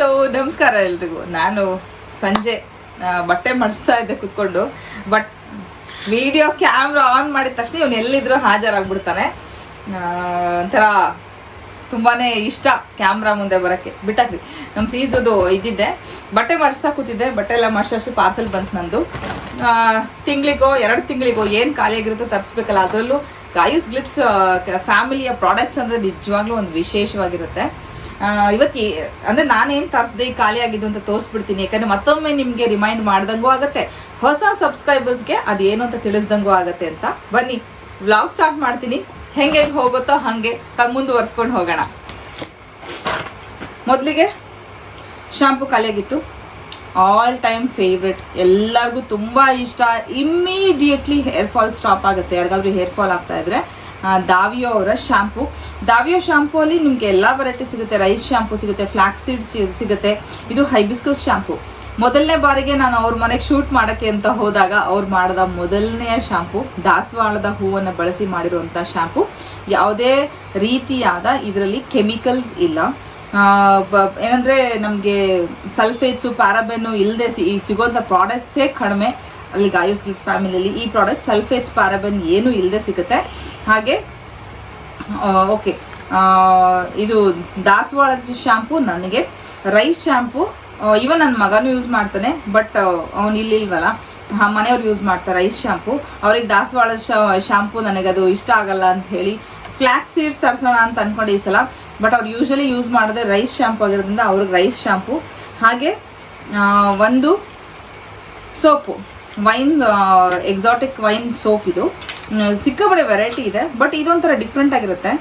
Hello ನಮಸ್ಕಾರ ಎಲ್ರಿಗೂ. ನಾನು ಸಂಜೆ ಬಟ್ಟೆ ಮಡಿಸ್ತಾ ಇದ್ದೆ ಕುತ್ಕೊಂಡು. ಬಟ್ ವಿಡಿಯೋ ಕ್ಯಾಮ್ರಾ ಆನ್ ಮಾಡಿದ ತಕ್ಷಣ ಇವನು ಎಲ್ಲಿದ್ರು ಹಾಜರಾಗ್ಬಿಡ್ತಾನೆ. ಒಂಥರ ತುಂಬಾನೇ ಇಷ್ಟ ಕ್ಯಾಮ್ರಾ ಮುಂದೆ ಬರೋಕ್ಕೆ. ಬಿಟ್ಟಾಕ್ರಿ ನಮ್ಮ ಸೀಸದು ಇದ್ದಿದ್ದೆ ಬಟ್ಟೆ ಮಾಡಿಸ್ತಾ ಕೂತಿದ್ದೆ. ಬಟ್ಟೆ ಎಲ್ಲ ಮಾಡಿಸೋಷ್ಟು ಪಾರ್ಸೆಲ್ ಬಂತು ನಂದು. ತಿಂಗಳಿಗೋ, ಎರಡು ತಿಂಗಳಿಗೋ ಏನು ಖಾಲಿಯಾಗಿರುತ್ತೋ ತರಿಸ್ಬೇಕಲ್ಲ. ಅದರಲ್ಲೂ ಗಾಯುಸ್ ಗ್ಲಿಪ್ಸ್ ಫ್ಯಾಮಿಲಿಯ ಪ್ರಾಡಕ್ಟ್ಸ್ ಅಂದರೆ ನಿಜವಾಗ್ಲೂ ಒಂದು ವಿಶೇಷವಾಗಿರುತ್ತೆ. ಇವತ್ತು ಅಂದ್ರೆ ನಾನೇನು ತರಿಸ್ದೆ ಈ ಖಾಲಿ ಆಗಿದ್ದು ಅಂತ ತೋರಿಸ್ಬಿಡ್ತೀನಿ, ಯಾಕಂದ್ರೆ ಮತ್ತೊಮ್ಮೆ ನಿಮಗೆ ರಿಮೈಂಡ್ ಮಾಡ್ದಂಗೂ ಆಗುತ್ತೆ. ಹೊಸ ಸಬ್ಸ್ಕ್ರೈಬರ್ಸ್ಗೆ ಅದೇನು ಅಂತ ತಿಳಿಸ್ದಂಗೂ ಆಗುತ್ತೆ ಅಂತ. ಬನ್ನಿ ವ್ಲಾಗ್ ಸ್ಟಾರ್ಟ್ ಮಾಡ್ತೀನಿ. ಹೆಂಗೆ ಹೆಂಗೆ ಹೋಗುತ್ತೋ ಹಾಗೆ ಮುಂದುವರ್ಸ್ಕೊಂಡು ಹೋಗೋಣ. ಮೊದಲಿಗೆ ಶಾಂಪು ಖಾಲಿಯಾಗಿತ್ತು ಆಲ್ ಟೈಮ್ ಫೇವ್ರೆಟ್ ಎಲ್ಲರಿಗೂ ತುಂಬ ಇಷ್ಟ. ಇಮ್ಮಿಡಿಯೇಟ್ಲಿ ಹೇರ್ ಫಾಲ್ ಸ್ಟಾಪ್ ಆಗುತ್ತೆ. ಯಾರಿಗಾದ್ರೂ ಹೇರ್ ಫಾಲ್ ಆಗ್ತಾ ಇದ್ರೆ. ದಾವಿಯೋ ಅವರ ಶ್ಯಾಂಪು ದಾವಿಯೋ ಶಾಂಪು ಅಲ್ಲಿ ನಿಮಗೆ ಎಲ್ಲ ವೆರೈಟಿ ಸಿಗುತ್ತೆ. ರೈಸ್ ಶಾಂಪು ಸಿಗುತ್ತೆ ಫ್ಲಾಕ್ಸ್ ಸೀಡ್ಸ್ ಸಿಗುತ್ತೆ. ಇದು ಹೈಬಿಸ್ಕಸ್ ಶ್ಯಾಂಪು ಮೊದಲನೇ ಬಾರಿಗೆ ನಾನು ಅವ್ರ ಮನೆಗೆ ಶೂಟ್ ಮಾಡೋಕ್ಕೆ ಅಂತ ಹೋದಾಗ ಅವ್ರು ಮಾಡಿದ ಮೊದಲನೆಯ ಶಾಂಪು ದಾಸವಾಳದ ಹೂವನ್ನು ಬಳಸಿ ಮಾಡಿರುವಂಥ ಶ್ಯಾಂಪು ಯಾವುದೇ ರೀತಿಯಾದ ಇದರಲ್ಲಿ ಕೆಮಿಕಲ್ಸ್ ಇಲ್ಲ. ಏನಂದ್ರೆ ನಮಗೆ ಸಲ್ಫೇಟ್ಸು ಪ್ಯಾರಾಬೆನ್ನು ಇಲ್ಲದೆ ಸಿಗೋಂಥ ಪ್ರಾಡಕ್ಟ್ಸೇ ಕಡಿಮೆ. ಅಲ್ಲಿ ಗಾಯಸ್ ಗಿಲ್ಸ್ ಫ್ಯಾಮಿಲಿಯಲ್ಲಿ ಈ ಪ್ರಾಡಕ್ಟ್ ಸಲ್ಫೇಟ್ಸ್ ಪ್ಯಾರಾಬೆನ್ ಏನು ಇಲ್ಲದೆ ಸಿಗುತ್ತೆ. ಹಾಗೆ ಓಕೆ ಇದು ದಾಸವಾಳದ ಶ್ಯಾಂಪು ನನಗೆ. ರೈಸ್ ಶ್ಯಾಂಪು ಇವನ್ ನನ್ನ ಮಗನೂ ಯೂಸ್ ಮಾಡ್ತಾನೆ ಬಟ್ ಅವ್ನು ಇಲ್ಲಿ ಇಲ್ವಲ್ಲ. ಹಾಂ ಮನೆಯವ್ರು ಯೂಸ್ ಮಾಡ್ತಾರೆ ರೈಸ್ ಶ್ಯಾಂಪು ಅವ್ರಿಗೆ ದಾಸವಾಳದ ನನಗೆ ನನಗದು ಇಷ್ಟ ಆಗಲ್ಲ ಅಂತ ಹೇಳಿ ಫ್ಲಾಕ್ಸ್ ಸೀಡ್ಸ್ ತರಿಸೋಣ ಅಂತ ಅಂದ್ಕೊಂಡು ಈ ಸಲ. ಬಟ್ ಅವ್ರು ಯೂಶಲಿ ಯೂಸ್ ಮಾಡೋದೇ ರೈಸ್ ಶ್ಯಾಂಪು ಆಗಿರೋದ್ರಿಂದ ಅವ್ರಿಗೆ ರೈಸ್ ಶ್ಯಾಂಪು ಹಾಗೆ ಒಂದು soap. Wine exotic wine soap ಇದು. ಸಿಕ್ಕಾಪಡೆ ವೆರೈಟಿ ಇದೆ ಬಟ್ ಇದೊಂಥರ ಡಿಫ್ರೆಂಟ್ ಆಗಿರುತ್ತೆ.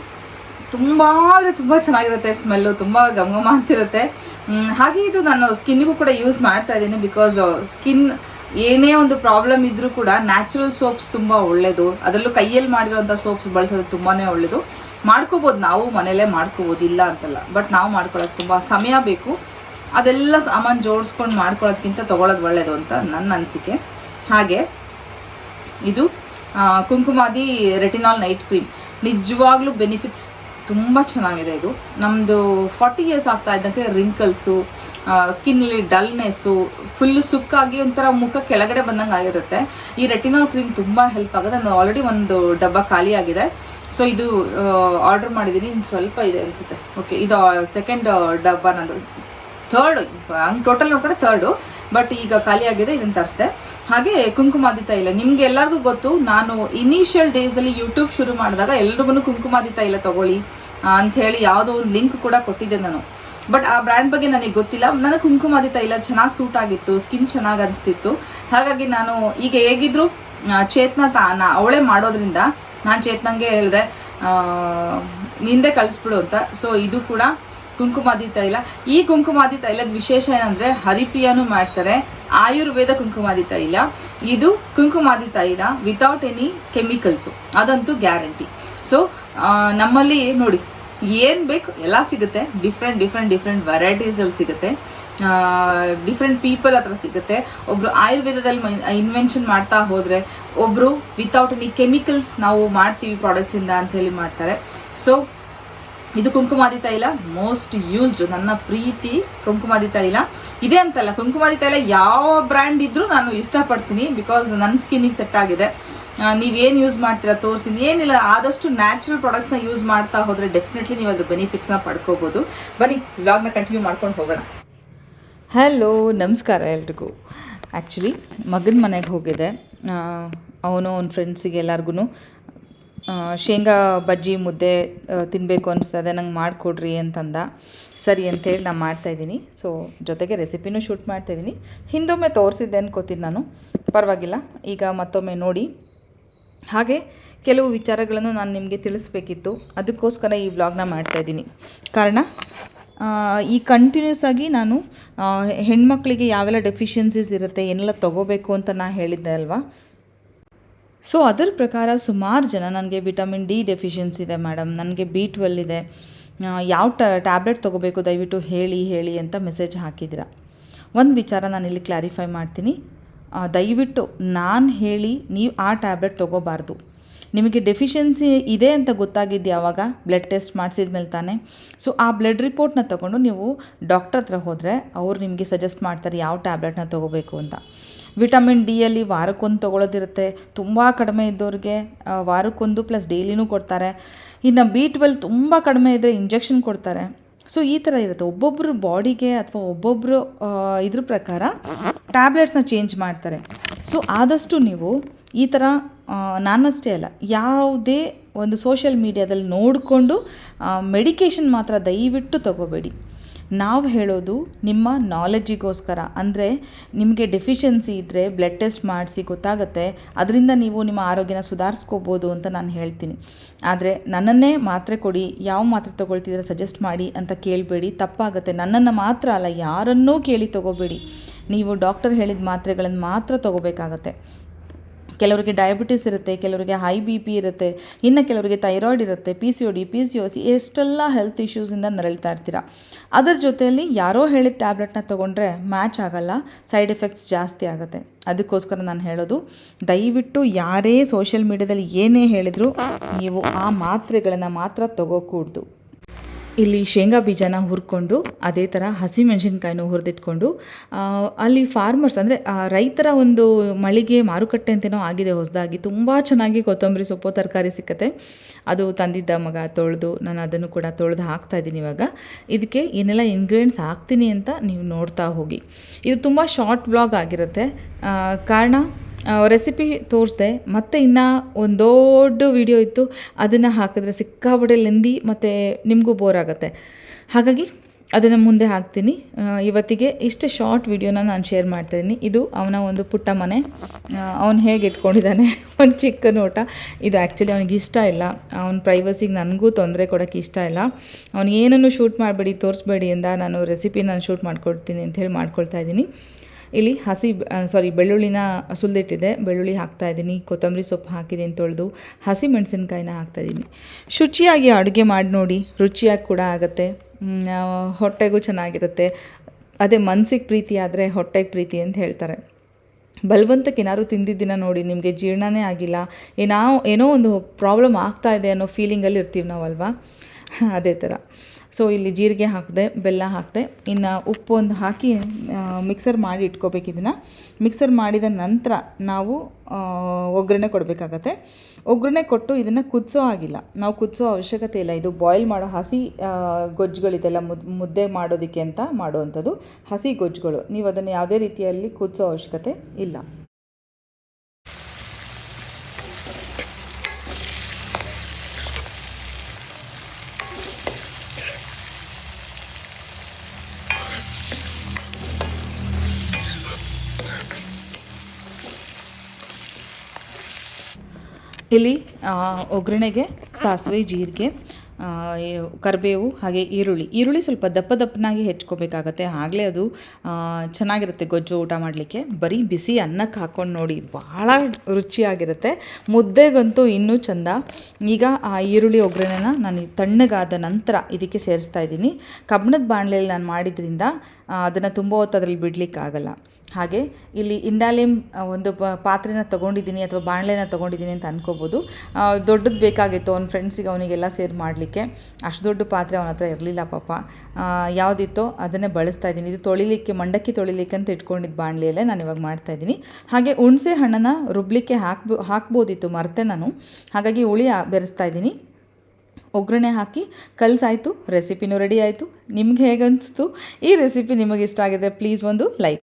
ತುಂಬ ಅಂದರೆ ತುಂಬ ಚೆನ್ನಾಗಿರುತ್ತೆ ಸ್ಮೆಲ್ಲು ತುಂಬ ಗಮಗಮ ಅಂತಿರುತ್ತೆ. ಹಾಗೆ ಇದು ನಾನು ಸ್ಕಿನ್ನಿಗೂ ಕೂಡ ಯೂಸ್ ಮಾಡ್ತಾ ಇದ್ದೀನಿ ಬಿಕಾಸ್ ಸ್ಕಿನ್ ಏನೇ ಒಂದು ಪ್ರಾಬ್ಲಮ್ ಇದ್ರೂ ಕೂಡ ನ್ಯಾಚುರಲ್ ಸೋಪ್ಸ್ ತುಂಬ ಒಳ್ಳೆಯದು ಅದರಲ್ಲೂ ಕೈಯಲ್ಲಿ ಮಾಡಿರೋಂಥ ಸೋಪ್ಸ್ ಬಳಸೋದು ತುಂಬಾ ಒಳ್ಳೆಯದು ಮಾಡ್ಕೋಬೋದು ನಾವು ಮನೇಲೇ ಮಾಡ್ಕೋಬೋದು, ಇಲ್ಲ ಅಂತಲ್ಲ. ಬಟ್ ನಾವು ಮಾಡ್ಕೊಳ್ಳೋದು ತುಂಬ ಸಮಯ ಬೇಕು. ಅದೆಲ್ಲ ಸಾಮಾನು ಜೋಡಿಸ್ಕೊಂಡು ಮಾಡ್ಕೊಳ್ಳೋದ್ಕಿಂತ ತೊಗೊಳೋದು ಒಳ್ಳೆಯದು ಅಂತ ನನ್ನ ಅನಿಸಿಕೆ. ಹಾಗೆ ಇದು ಕುಂಕುಮಾದಿ ರೆಟಿನಾಲ್ ನೈಟ್ ಕ್ರೀಮ್. ನಿಜವಾಗ್ಲೂ ಬೆನಿಫಿಟ್ಸ್ ತುಂಬ ಚೆನ್ನಾಗಿದೆ ಇದು. ನಮ್ಮದು ಫಾರ್ಟಿ ಇಯರ್ಸ್ ಆಗ್ತಾ ಇದ್ದಂಗೆ ರಿಂಕಲ್ಸು ಸ್ಕಿನ್ನಲ್ಲಿ ಡಲ್ನೆಸ್ಸು ಫುಲ್ಲು ಸುಕ್ಕಾಗಿ ಒಂಥರ ಮುಖ ಕೆಳಗಡೆ ಬಂದಂಗೆ ಆಗಿರುತ್ತೆ. ಈ ರೆಟಿನಾಲ್ ಕ್ರೀಮ್ ತುಂಬ ಹೆಲ್ಪ್ ಆಗುತ್ತೆ. ನಾನು ಆಲ್ರೆಡಿ ಒಂದು ಡಬ್ಬ ಖಾಲಿ ಆಗಿದೆ. ಸೊ ಇದು ಆರ್ಡರ್ ಮಾಡಿದ್ದೀನಿ. ಇನ್ನು ಸ್ವಲ್ಪ ಇದೆ ಅನಿಸುತ್ತೆ. ಓಕೆ ಇದು ಸೆಕೆಂಡ್ ಡಬ್ಬ ನಂದು. ಥರ್ಡ್ ಹಂಗೆ ಟೋಟಲ್ ನೋಡ್ಕೊಂಡ್ರೆ ಥರ್ಡು ಬಟ್ ಈಗ ಖಾಲಿ ಆಗಿದೆ, ಇದನ್ನು ತರಿಸ್ದೆ. ಹಾಗೆ ಕುಂಕುಮಾದಿ ತೈಲ ನಿಮ್ಗೆ ಎಲ್ಲರಿಗೂ ಗೊತ್ತು, ನಾನು ಇನಿಷಿಯಲ್ ಡೇಸಲ್ಲಿ ಯೂಟ್ಯೂಬ್ ಶುರು ಮಾಡಿದಾಗ ಎಲ್ರಿಗೂ ಕುಂಕುಮಾದಿ ತೈಲ ತಗೊಳ್ಳಿ ಅಂತ ಹೇಳಿ ಯಾವುದೋ ಒಂದು ಲಿಂಕ್ ಕೂಡ ಕೊಟ್ಟಿದ್ದೆ ನಾನು. ಬಟ್ ಆ ಬ್ರ್ಯಾಂಡ್ ಬಗ್ಗೆ ನನಗೆ ಗೊತ್ತಿಲ್ಲ. ನನಗೆ ಕುಂಕುಮಾದಿ ತೈಲ ಚೆನ್ನಾಗಿ ಸೂಟ್ ಆಗಿತ್ತು ಸ್ಕಿನ್ ಚೆನ್ನಾಗಿ ಅನಿಸ್ತಿತ್ತು. ಹಾಗಾಗಿ ನಾನು ಈಗ ಹೇಗಿದ್ರು ಚೇತ್ನ ಚೇತನ ತಾ, ನಾ- ಅವಳೇ ಮಾಡೋದ್ರಿಂದ ನಾನು ಚೇತ್ನಂಗೆ ಹೇಳಿದೆ ನಿಂದೆ ಕಳಿಸ್ಬಿಡು ಅಂತ. ಸೊ ಇದು ಕೂಡ ಕುಂಕುಮಾದಿ ತೈಲ ಈ ಕುಂಕುಮಾದಿ ತೈಲದ ವಿಶೇಷ ಏನಂದರೆ ಹರಿಪ್ರಿಯಾನು ಮಾಡ್ತಾರೆ. ಆಯುರ್ವೇದ ಕುಂಕುಮಾದಿ ತೈಲ ಇದು ಕುಂಕುಮಾದಿ ತೈಲ ವಿತೌಟ್ ಎನಿ ಕೆಮಿಕಲ್ಸು ಅದಂತೂ ಗ್ಯಾರಂಟಿ ಸೊ ನಮ್ಮಲ್ಲಿ ನೋಡಿ, ಏನು ಬೇಕು ಎಲ್ಲ ಸಿಗುತ್ತೆ. ಡಿಫ್ರೆಂಟ್ ಡಿಫ್ರೆಂಟ್ ಡಿಫ್ರೆಂಟ್ ವೆರೈಟೀಸಲ್ಲಿ ಸಿಗುತ್ತೆ. ಡಿಫ್ರೆಂಟ್ ಪೀಪಲ್ ಹತ್ರ ಸಿಗುತ್ತೆ. ಒಬ್ರು ಆಯುರ್ವೇದದಲ್ಲಿ ಇನ್ವೆನ್ಷನ್ ಮಾಡ್ತಾ ಹೋದರೆ, ಒಬ್ರು ವಿತೌಟ್ ಎನಿ ಕೆಮಿಕಲ್ಸ್ ನಾವು ಮಾಡ್ತೀವಿ ಪ್ರಾಡಕ್ಟ್ಸಿಂದ ಹೇಳಿ ಮಾಡ್ತಾರೆ. ಸೊ ಇದು ಕುಂಕುಮಾದಿ ತೈಲ ಮೋಸ್ಟ್ ಯೂಸ್ಡ್ ನನ್ನ ಪ್ರೀತಿ ಕುಂಕುಮಾದಿ ತೈಲ. ಇದೆ ಅಂತಲ್ಲ, ಕುಂಕುಮಾದಿ ತೈಲ ಯಾವ ಬ್ರ್ಯಾಂಡ್ ಇದ್ರೂ ನಾನು ಇಷ್ಟಪಡ್ತೀನಿ ಬಿಕಾಸ್ ನನ್ನ ಸ್ಕಿನ್ನಿಗೆ ಸೆಟ್ ಆಗಿದೆ. ನೀವೇನು ಯೂಸ್ ಮಾಡ್ತೀರಾ ತೋರಿಸಿ. ಏನಿಲ್ಲ, ಆದಷ್ಟು ನ್ಯಾಚುರಲ್ ಪ್ರಾಡಕ್ಟ್ಸ್ನ ಯೂಸ್ ಮಾಡ್ತಾ ಹೋದರೆ ಡೆಫಿನೆಟ್ಲಿ ನೀವು ಅದ್ರ ಬೆನಿಫಿಟ್ಸ್ನ ಪಡ್ಕೋಬೋದು. ಬನ್ನಿ ವ್ಲಾಗ್ನ ಕಂಟಿನ್ಯೂ ಮಾಡ್ಕೊಂಡು ಹೋಗೋಣ. ಹಲೋ ನಮಸ್ಕಾರ ಎಲ್ರಿಗೂ. ಆ್ಯಕ್ಚುಲಿ ಮಗನ ಮನೆಗೆ ಹೋಗಿದೆ ಅವನು ಅವನ ಫ್ರೆಂಡ್ಸಿಗೆ ಎಲ್ಲರಿಗೂ ಶೇಂಗಾ, ಬಜ್ಜಿ, ಮುದ್ದೆ ತಿನ್ನಬೇಕು ಅನಿಸ್ತದೆ, ನಂಗೆ ಮಾಡಿಕೊಡ್ರಿ ಅಂತಂದ. ಸರಿ ಅಂತೇಳಿ ನಾನು ಮಾಡ್ತಾಯಿದ್ದೀನಿ ಸೊ ಜೊತೆಗೆ ರೆಸಿಪಿನೂ ಶೂಟ್ ಮಾಡ್ತಾಯಿದ್ದೀನಿ ಹಿಂದೊಮ್ಮೆ ತೋರಿಸಿದ್ದೆ ಅನ್ಕೋತೀನಿ ನಾನು. ಪರವಾಗಿಲ್ಲ. ಈಗ ಮತ್ತೊಮ್ಮೆ ನೋಡಿ. ಹಾಗೆ ಕೆಲವು ವಿಚಾರಗಳನ್ನು ನಾನು ನಿಮಗೆ ತಿಳಿಸ್ಬೇಕಿತ್ತು. ಅದಕ್ಕೋಸ್ಕರ ಈ ವ್ಲಾಗ್ನ ಮಾಡ್ತಾಯಿದ್ದೀನಿ ಕಾರಣ ಈ ಕಂಟಿನ್ಯೂಸ್ ಆಗಿ ನಾನು ಹೆಣ್ಮಕ್ಳಿಗೆ ಯಾವೆಲ್ಲ ಡೆಫಿಷಿಯನ್ಸೀಸ್ ಇರುತ್ತೆ, ಏನೆಲ್ಲ ತಗೋಬೇಕು ಅಂತ ನಾನು ಹೇಳಿದ್ದೆ ಅಲ್ವಾ? ಸೊ ಅದರ ಪ್ರಕಾರ ಸುಮಾರು ಜನ ನನಗೆ ವಿಟಮಿನ್ ಡಿ ಡೆಫಿಷಿಯನ್ಸಿ ಇದೆ ಮೇಡಮ್ ನನಗೆ ಬಿ ಟ್ವೆಲ್ ಇದೆ. ಯಾವ ಟ್ಯಾಬ್ಲೆಟ್ ತೊಗೋಬೇಕು ದಯವಿಟ್ಟು ಹೇಳಿ ಹೇಳಿ ಅಂತ ಮೆಸೇಜ್ ಹಾಕಿದ್ದೀರ. ಒಂದು ವಿಚಾರ ನಾನು ಇಲ್ಲಿ ಕ್ಲಾರಿಫೈ ಮಾಡ್ತೀನಿ ದಯವಿಟ್ಟು ನಾನು ಹೇಳಿ ನೀವು ಆ ಟ್ಯಾಬ್ಲೆಟ್ ತೊಗೋಬಾರ್ದು. ನಿಮಗೆ ಡೆಫಿಷಿಯನ್ಸಿ ಇದೆ ಅಂತ ಗೊತ್ತಾಗಿದ್ದು ಯಾವಾಗ? ಬ್ಲಡ್ ಟೆಸ್ಟ್ ಮಾಡಿಸಿದ ಮೇಲೆ ತಾನೇ. ಸೊ ಆ ಬ್ಲಡ್ ರಿಪೋರ್ಟ್ನ ತಗೊಂಡು ನೀವು ಡಾಕ್ಟರ್ ಹತ್ರ ಹೋದರೆ ಅವ್ರು ನಿಮಗೆ ಸಜೆಸ್ಟ್ ಮಾಡ್ತಾರೆ ಯಾವ ಟ್ಯಾಬ್ಲೆಟ್ನ ತೊಗೋಬೇಕು ಅಂತ. ವಿಟಮಿನ್ ಡಿಯಲ್ಲಿ ವಾರಕ್ಕೊಂದು ತೊಗೊಳೋದಿರುತ್ತೆ. ತುಂಬ ಕಡಿಮೆ ಇದ್ದವ್ರಿಗೆ ವಾರಕ್ಕೊಂದು ಪ್ಲಸ್ ಡೈಲಿನೂ ಕೊಡ್ತಾರೆ. ಇನ್ನು ಬಿ ಟ್ವೆಲ್ ತುಂಬ ಕಡಿಮೆ ಇದ್ದರೆ ಇಂಜೆಕ್ಷನ್ ಕೊಡ್ತಾರೆ. ಸೊ ಈ ಥರ ಇರುತ್ತೆ. ಒಬ್ಬೊಬ್ಬರು ಬಾಡಿಗೆ ಅಥವಾ ಒಬ್ಬೊಬ್ಬರು ಇದ್ರ ಪ್ರಕಾರ ಟ್ಯಾಬ್ಲೆಟ್ಸ್ನ ಚೇಂಜ್ ಮಾಡ್ತಾರೆ. ಸೊ ಆದಷ್ಟು ನೀವು ಈ ಥರ ನಾನಷ್ಟೇ ಅಲ್ಲ, ಯಾವುದೇ ಒಂದು ಸೋಷಿಯಲ್ ಮೀಡ್ಯಾದಲ್ಲಿ ನೋಡಿಕೊಂಡು ಮೆಡಿಕೇಷನ್ ಮಾತ್ರ ದಯವಿಟ್ಟು ತಗೋಬೇಡಿ. ನಾವು ಹೇಳೋದು ನಿಮ್ಮ ನಾಲೆಜಿಗೋಸ್ಕರ ಅಂದರೆ ನಿಮಗೆ ಡೆಫಿಷಿಯನ್ಸಿ ಇದ್ದರೆ ಬ್ಲಡ್ ಟೆಸ್ಟ್ ಮಾಡಿಸಿ ಗೊತ್ತಾಗುತ್ತೆ, ಅದರಿಂದ ನೀವು ನಿಮ್ಮ ಆರೋಗ್ಯನ ಸುಧಾರಿಸ್ಕೋಬೋದು ಅಂತ ನಾನು ಹೇಳ್ತೀನಿ. ಆದರೆ ನನ್ನನ್ನೇ ಮಾತ್ರೆ ಕೊಡಿ, ಯಾವ ಮಾತ್ರೆ ತೊಗೊಳ್ತಿದ್ರೆ ಸಜೆಸ್ಟ್ ಮಾಡಿ ಅಂತ ಕೇಳಬೇಡಿ, ತಪ್ಪಾಗುತ್ತೆ. ನನ್ನನ್ನು ಮಾತ್ರ ಅಲ್ಲ, ಯಾರನ್ನೂ ಕೇಳಿ ತೊಗೋಬೇಡಿ. ನೀವು ಡಾಕ್ಟರ್ ಹೇಳಿದ ಮಾತ್ರೆಗಳನ್ನು ಮಾತ್ರ ತೊಗೋಬೇಕಾಗತ್ತೆ. ಕೆಲವರಿಗೆ ಡಯಾಬಿಟಿಸ್ ಇರುತ್ತೆ, ಕೆಲವರಿಗೆ ಹೈ ಬಿ ಪಿ ಇರುತ್ತೆ, ಇನ್ನು ಕೆಲವರಿಗೆ ಥೈರಾಯ್ಡ್ ಇರುತ್ತೆ P C O D P C O C ಎಷ್ಟೆಲ್ಲ ಹೆಲ್ತ್ ಇಶ್ಯೂಸಿಂದ ನರಳ್ತಾ ಇರ್ತೀರ? ಅದರ ಜೊತೆಯಲ್ಲಿ ಯಾರೋ ಹೇಳಿದ ಟ್ಯಾಬ್ಲೆಟ್ನ ತೊಗೊಂಡ್ರೆ ಮ್ಯಾಚ್ ಆಗಲ್ಲ ಸೈಡ್ ಎಫೆಕ್ಟ್ಸ್ ಜಾಸ್ತಿ ಆಗುತ್ತೆ. ಅದಕ್ಕೋಸ್ಕರ ನಾನು ಹೇಳೋದು, ದಯವಿಟ್ಟು ಯಾರೇ ಸೋಷಿಯಲ್ ಮೀಡ್ಯಾದಲ್ಲಿ ಏನೇ ಹೇಳಿದರೂ ನೀವು ಆ ಮಾತ್ರೆಗಳನ್ನು ಮಾತ್ರ ತಗೋಕೂಡ್ದು. ಇಲ್ಲಿ ಶೇಂಗಾ ಬೀಜನ ಹುರ್ಕೊಂಡು, ಅದೇ ಥರ ಹಸಿಮೆಣಸಿನ್ಕಾಯಿನೂ ಹುರಿದಿಟ್ಕೊಂಡು ಅಲ್ಲಿ ಫಾರ್ಮರ್ಸ್ ಅಂದರೆ ರೈತರ ಒಂದು ಮಳಿಗೆ ಮಾರುಕಟ್ಟೆ ಅಂತೇನೋ ಆಗಿದೆ ಹೊಸದಾಗಿ, ತುಂಬ ಚೆನ್ನಾಗಿ ಕೊತ್ತಂಬರಿ ಸೊಪ್ಪು, ತರಕಾರಿ ಸಿಕ್ಕತ್ತೆ. ಅದು ತಂದಿದ್ದ ಮಗ ತೊಳೆದು, ನಾನು ಅದನ್ನು ಕೂಡ ತೊಳೆದು ಹಾಕ್ತಾ ಇದ್ದೀನಿ ಇವಾಗ. ಇದಕ್ಕೆ ಏನೆಲ್ಲ ಇಂಗ್ರೀಡಿಯೆಂಟ್ಸ್ ಹಾಕ್ತೀನಿ ಅಂತ ನೀವು ನೋಡ್ತಾ ಹೋಗಿ. ಇದು ತುಂಬ ಶಾರ್ಟ್ ಬ್ಲಾಗ್ ಆಗಿರುತ್ತೆ. ಕಾರಣ ರೆಸಿಪಿ ತೋರಿಸ್ದೆ. ಮತ್ತು ಇನ್ನೂ ಒಂದು ದೊಡ್ಡ ವಿಡಿಯೋ ಇತ್ತು. ಅದನ್ನು ಹಾಕಿದ್ರೆ ಸಿಕ್ಕಾಪಟ್ಟೆ ಲೆಂದಿ ಮತ್ತು ನಿಮಗೂ ಬೋರ್ ಆಗುತ್ತೆ. ಹಾಗಾಗಿ ಅದನ್ನು ಮುಂದೆ ಹಾಕ್ತೀನಿ. ಇವತ್ತಿಗೆ ಇಷ್ಟು ಶಾರ್ಟ್ ವಿಡಿಯೋನ ನಾನು ಶೇರ್ ಮಾಡ್ತಾಯಿದ್ದೀನಿ ಇದು ಅವನ ಒಂದು ಪುಟ್ಟ ಮನೆ. ಅವನು ಹೇಗೆ ಇಟ್ಕೊಂಡಿದ್ದಾನೆ? ಒಂದು ಚಿಕ್ಕ ನೋಟ. ಇದು ಆ್ಯಕ್ಚುಲಿ ಅವನಿಗೆ ಇಷ್ಟ ಇಲ್ಲ. ಅವನ ಪ್ರೈವಸಿಗೆ ನನಗೂ ತೊಂದರೆ ಕೊಡೋಕ್ಕೆ ಇಷ್ಟ ಇಲ್ಲ. ಅವ್ನು ಏನನ್ನು ಶೂಟ್ ಮಾಡಬೇಡಿ, ತೋರಿಸ್ಬೇಡಿ ಅಂತ ನಾನು ರೆಸಿಪಿ ನಾನು ಶೂಟ್ ಮಾಡ್ಕೊಡ್ತೀನಿ ಅಂತ ಹೇಳಿ ಮಾಡ್ಕೊಳ್ತಾ ಇದ್ದೀನಿ. ಇಲ್ಲಿ ಹಸಿ ಸಾರಿ ಬೆಳ್ಳುಳ್ಳಿನ ಸುಲಿದಿಟ್ಟಿದೆ. ಬೆಳ್ಳುಳ್ಳಿ ಹಾಕ್ತಾ ಇದ್ದೀನಿ. ಕೊತ್ತಂಬರಿ ಸೊಪ್ಪು ಹಾಕಿದ್ದೀನಿ ತೊಳೆದು. ಹಸಿ ಮೆಣಸಿನ್ಕಾಯಿನ ಹಾಕ್ತಾ ಇದ್ದೀನಿ. ಶುಚಿಯಾಗಿ ಅಡುಗೆ ಮಾಡಿ ನೋಡಿ, ರುಚಿಯಾಗಿ ಕೂಡ ಆಗುತ್ತೆ. ಹೊಟ್ಟೆಗೂ ಚೆನ್ನಾಗಿರುತ್ತೆ. ಅದೇ ಮನಸ್ಸಿಗೆ ಪ್ರೀತಿ ಆದರೆ ಹೊಟ್ಟೆಗೆ ಪ್ರೀತಿ ಅಂತ ಹೇಳ್ತಾರೆ. ಬಲವಂತಕ್ಕೆ ಏನಾದ್ರು ತಿಂದಿದ್ದಿನ ನೋಡಿ, ನಿಮಗೆ ಜೀರ್ಣನೇ ಆಗಿಲ್ಲ. ಏನೋ ಏನೋ ಒಂದು ಪ್ರಾಬ್ಲಮ್ ಆಗ್ತಾ ಇದೆ ಅನ್ನೋ ಫೀಲಿಂಗಲ್ಲಿ ಇರ್ತೀವಿ ನಾವಲ್ವಾ? ಅದೇ ಥರ. ಸೊ ಇಲ್ಲಿ ಜೀರಿಗೆ ಹಾಕಿದೆ, ಬೆಲ್ಲ ಹಾಕಿದೆ, ಇನ್ನು ಉಪ್ಪು ಒಂದು ಹಾಕಿ ಮಿಕ್ಸರ್ ಮಾಡಿ ಇಟ್ಕೋಬೇಕು ಇದನ್ನು. ಮಿಕ್ಸರ್ ಮಾಡಿದ ನಂತರ ನಾವು ಒಗ್ಗರಣೆ ಕೊಡಬೇಕಾಗತ್ತೆ. ಒಗ್ಗರಣೆ ಕೊಟ್ಟು ಇದನ್ನು ಕುದಿಸೋ ಆಗಿಲ್ಲ ನಾವು ಕುದಿಸೋ ಅವಶ್ಯಕತೆ ಇಲ್ಲ. ಇದು ಬಾಯ್ಲ್ ಮಾಡೋ ಹಸಿ ಗೊಜ್ಜುಗಳಿದೆಲ್ಲ ಮುದ್, ಮುದ್ದೆ ಮಾಡೋದಕ್ಕೆ ಅಂತ ಮಾಡುವಂಥದ್ದು ಹಸಿ ಗೊಜ್ಜುಗಳು. ನೀವು ಅದನ್ನು ಯಾವುದೇ ರೀತಿಯಲ್ಲಿ ಕುದಿಸೋ ಅವಶ್ಯಕತೆ ಇಲ್ಲ. ಇಲ್ಲಿ ಒಗ್ಗರಣೆಗೆ, ಸಾಸಿವೆ, ಜೀರಿಗೆ ಕರಿಬೇವು, ಹಾಗೆ ಈರುಳ್ಳಿ. ಈರುಳ್ಳಿ ಸ್ವಲ್ಪ ದಪ್ಪ ದಪ್ಪನಾಗಿ ಹೆಚ್ಕೋಬೇಕಾಗತ್ತೆ. ಆಗಲೇ ಅದು ಚೆನ್ನಾಗಿರುತ್ತೆ ಗೊಜ್ಜು ಊಟ ಮಾಡಲಿಕ್ಕೆ. ಬರೀ ಬಿಸಿ ಅನ್ನಕ್ಕೆ ಹಾಕ್ಕೊಂಡು ನೋಡಿ ಭಾಳ ರುಚಿಯಾಗಿರುತ್ತೆ. ಮುದ್ದೆಗಂತೂ ಇನ್ನೂ ಚಂದ. ಈಗ ಆ ಈರುಳ್ಳಿ ಒಗ್ಗರಣೆನ ನಾನು ತಣ್ಣಗಾದ ನಂತರ ಇದಕ್ಕೆ ಸೇರಿಸ್ತಾ ಇದ್ದೀನಿ. ಕಬ್ಬಣದ ಬಾಣಲೆಯಲ್ಲಿ ನಾನು ಮಾಡಿದ್ರಿಂದ ಅದನ್ನು ತುಂಬ ಹೊತ್ತು ಅದರಲ್ಲಿ ಬಿಡಲಿಕ್ಕಾಗಲ್ಲ. ಹಾಗೆ ಇಲ್ಲಿ ಇಂಡಾಲಿಮ್ ಒಂದು ಪಾತ್ರೆನ ತೊಗೊಂಡಿದ್ದೀನಿ ಅಥವಾ ಬಾಣಲೆನ ತೊಗೊಂಡಿದ್ದೀನಿ ಅಂತ ಅನ್ಕೋಬೋದು. ದೊಡ್ಡದು ಬೇಕಾಗಿತ್ತು ಅವ್ನ ಫ್ರೆಂಡ್ಸಿಗೆ ಅವನಿಗೆಲ್ಲ ಸೇರ್ ಮಾಡಲಿಕ್ಕೆ. ಅಷ್ಟು ದೊಡ್ಡ ಪಾತ್ರೆ ಅವನ ಹತ್ರ ಇರಲಿಲ್ಲ ಪಾಪ. ಯಾವುದಿತ್ತೋ ಅದನ್ನೇ ಬಳಸ್ತಾ ಇದ್ದೀನಿ. ಇದು ತೊಳಿಲಿಕ್ಕೆ, ಮಂಡಕ್ಕಿ ತೊಳಿಲಿಕ್ಕೆ ಅಂತ ಇಟ್ಕೊಂಡಿದ್ದು ಬಾಣಲೆಯಲ್ಲೇ ನಾನು ಇವಾಗ ಮಾಡ್ತಾ ಇದ್ದೀನಿ. ಹಾಗೆ ಹುಣಸೆ ಹಣ್ಣನ್ನು ರುಬ್ಲಿಕ್ಕೆ ಹಾಕ್ಬೋ, ಹಾಕ್ಬೋದಿತ್ತು ಮರ್ತೆ ನಾನು. ಹಾಗಾಗಿ ಹುಳಿ ಬೆರೆಸ್ತಾ ಇದ್ದೀನಿ. ಒಗ್ಗರಣೆ ಹಾಕಿ ಕಲಸಾಯಿತು ರೆಸಿಪಿನೂ ರೆಡಿ ಆಯಿತು. ನಿಮ್ಗೆ ಹೇಗೆ ಈ ರೆಸಿಪಿ ನಿಮಗೆ ಇಷ್ಟ ಆಗಿದ್ರೆ ಪ್ಲೀಸ್ ಒಂದು ಲೈಕ್